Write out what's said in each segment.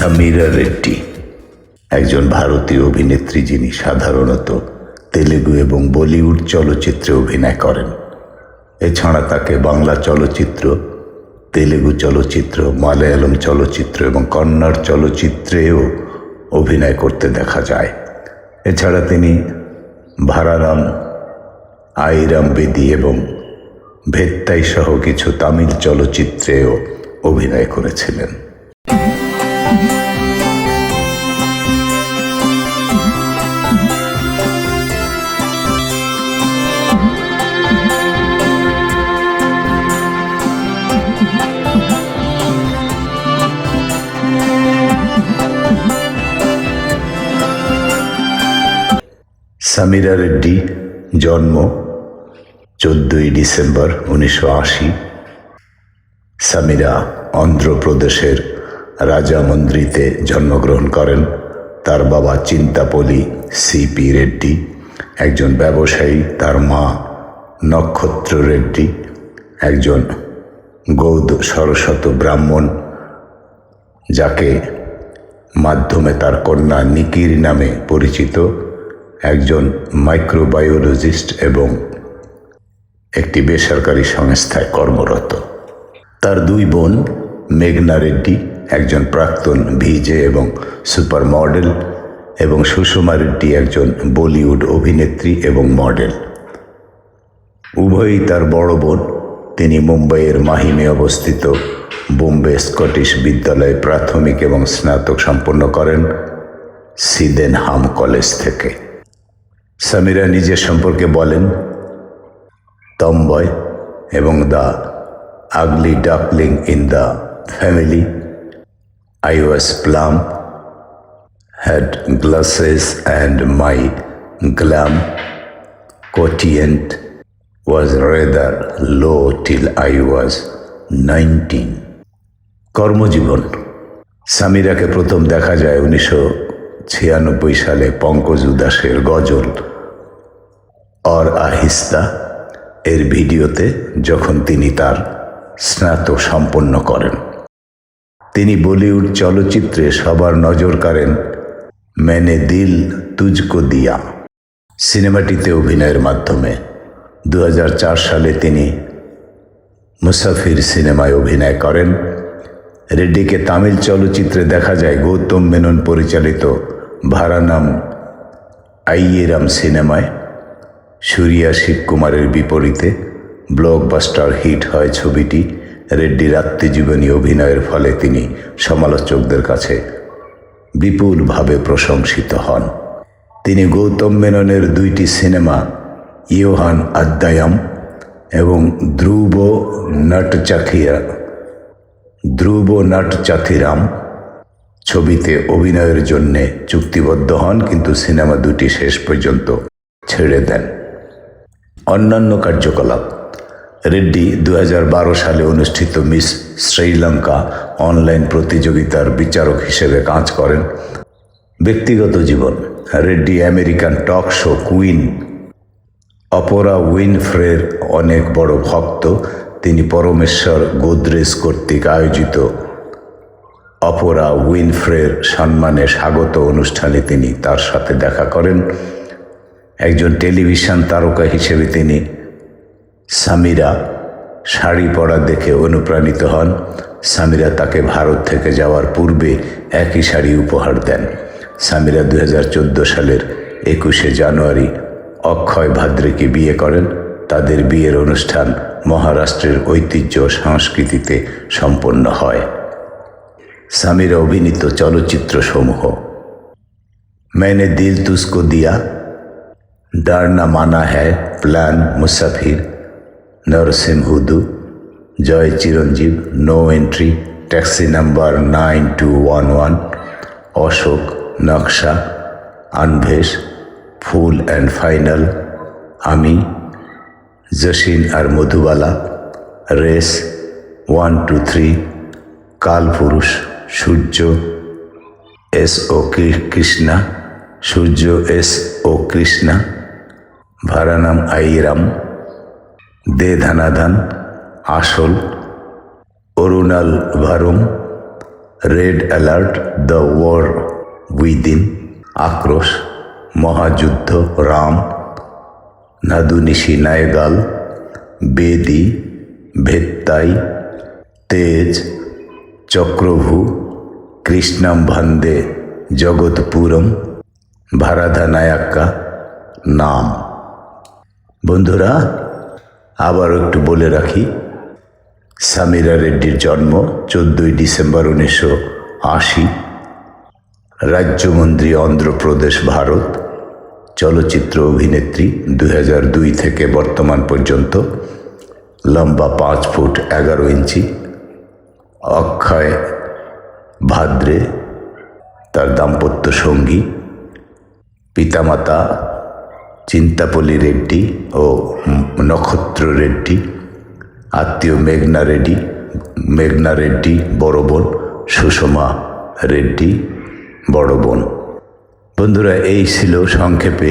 সামিরা রেড্ডি। একজন ভারতীয় অভিনেত্রী যিনি সাধারণত তেলেগু এবং বলিউড চলচ্চিত্রে অভিনয় করেন। এছাড়া তাকে বাংলা চলচ্চিত্র, তেলেগু চলচ্চিত্র, মালায়ালম চলচ্চিত্র এবং কন্নড় চলচ্চিত্রেও অভিনয় করতে দেখা যায়। এছাড়া তিনি ভারারাম, আইরাম বেদি এবং ভেত্তাই সহ কিছু তামিল চলচ্চিত্রেও অভিনয় করেছিলেন। সামিরা রেড্ডি জন্ম চোদ্দই ডিসেম্বর উনিশশো আশি। সামিরা অন্ধ্রপ্রদেশের রাজামন্দ্রিতে জন্মগ্রহণ করেন। তার বাবা চিন্তাপলি সিপি রেড্ডি, একজন ব্যবসায়ী। তার মা নক্ষত্র রেড্ডি, একজন গৌদ সরস্বত ব্রাহ্মণ, যাকে মাধ্যমে তার কন্যা নিকির নামে পরিচিত। একজন মাইক্রোবায়োলজিস্ট এবং একটি বেসরকারি সংস্থায় কর্মরত। তার দুই বোন মেঘনা রেড্ডি, একজন প্রাক্তন ভিজে এবং সুপার মডেল এবং সুষমা রেড্ডি, একজন বলিউড অভিনেত্রী এবং মডেল। উভয়ই তার বড় বোন। তিনি মুম্বাইয়ের মাহিমে অবস্থিত বোম্বে স্কটিশ বিদ্যালয়ে প্রাথমিক এবং স্নাতক সম্পন্ন করেন সিদেনহাম কলেজ থেকে। সামিরা নিজের সম্পর্কে বলেন, তম্বয় এবং the ugly duckling in the family, I was plump, had glasses and my glam quotient was rather low till I was nineteen. কর্মজীবন। সামিরাকে প্রথম দেখা যায় উনিশশো ছিয়ানব্বই সালে পঙ্কজ উদাসের গজল অর আহিস্তা এর ভিডিওতে যখন তিনি তার স্নাতক সম্পন্ন করেন। তিনি বলিউড চলচ্চিত্রে সবার নজর কাড়েন মেনে দিল তুজকো দিয়া। সিনেমাটিতে অভিনয়ের মাধ্যমে দু হাজার চার সালে তিনি মুসাফির সিনেমায় অভিনয় করেন। রেড্ডিকে তামিল চলচ্চিত্রে দেখা যায় গৌতম মেনন পরিচালিত ভারানাম আইয়েরাম সিনেমায় সুরিয়া শিবকুমারের বিপরীতে ব্লকবাস্টার হিট হয় ছবিটি রেড্ডির আত্মজীবনী অভিনয়ের ফলে তিনি সমালোচকদের কাছে বিপুলভাবে প্রশংসিত হন। তিনি গৌতম মেননের দুইটি সিনেমা, ইয়োহান আদ্যায়াম এবং ধ্রুব নটচাখিয়া ধ্রুব নটচাথিরাম ছবিতে অভিনয়ের জন্যে চুক্তিবদ্ধ হন, কিন্তু সিনেমা দুটি শেষ পর্যন্ত ছেড়ে দেন। অন্যান্য কার্যকলাপ। রেড্ডি দু হাজার বারো সালে অনুষ্ঠিত মিস শ্রীলঙ্কা অনলাইন প্রতিযোগিতার বিচারক হিসেবে কাজ করেন। ব্যক্তিগত জীবন। Reddy American talk show queen. Oprah উইনফ্রের অনেক বড় ভক্ত। তিনি পরমেশ্বর গোদরেজ কর্তৃক আয়োজিত অপরা উইনফ্রের সম্মানে স্বাগত অনুষ্ঠানে তিনি তার সাথে দেখা করেন। একজন টেলিভিশন তারকা হিসেবে তিনি সামিরা শাড়ি পরা দেখে অনুপ্রাণিত হন। সামিরা তাকে ভারত থেকে যাওয়ার পূর্বে একই শাড়ি উপহার দেন। সামিরা দু হাজার চোদ্দ সালের একুশে জানুয়ারি অক্ষয় ভাদ্রেকে বিয়ে করেন। তাদের বিয়ের অনুষ্ঠান মহারাষ্ট্রের ঐতিহ্য সংস্কৃতিতে সম্পন্ন হয়। সামিরা অভিনীত চলচ্চিত্রসমূহ मैंने दिल तुझको दिया डरना माना है plan Musafir नरसिम हुदू Joy Chiranjeeb no entry taxi number nine two one one Ashok Naksha আনভেশ full and final আমি জসিন আর Madhubala race one two three Kalpurush Surya S O Krishna, Surya S O Krishna, Vaaranam Aayiram De Dhanadhan Aasal, অরুণাল ভারম, red alert, the war within, Aakrosh, Mahayuddh Ram, নাদুনিশি নায়গাল, বেদি, ভেত্তাই, তেজ চক্রভু, কৃষ্ণাম ভান্দে, জগৎপুরম ভারাধা নায়াক্কা নাম। বন্ধুরা আবার একটু বলে রাখি, সামিরা রেড্ডির জন্ম চোদ্দই ডিসেম্বর উনিশশো আশি, রাজ্যমন্ত্রী অন্ধ্রপ্রদেশ, ভারত, চলচ্চিত্র অভিনেত্রী দু হাজার দুই থেকে বর্তমান পর্যন্ত, লম্বা পাঁচ ফুট এগারো ইঞ্চি অক্ষয় ভাদ্রে তার দাম্পত্য সঙ্গী, পিতামাতা চিন্তাপলি রেড্ডি ও নক্ষত্র রেড্ডি, আত্মীয় মেঘনা রেড্ডি মেঘনা রেড্ডি বড় বোন, সুষমা রেড্ডি বড় বোন। বন্ধুরা, এই ছিল সংক্ষেপে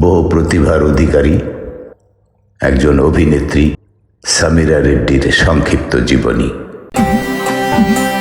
বহু প্রতিভার অধিকারী, একজন অভিনেত্রী, সামিরা রেড্ডির সংক্ষিপ্ত জীবনী। Thank you.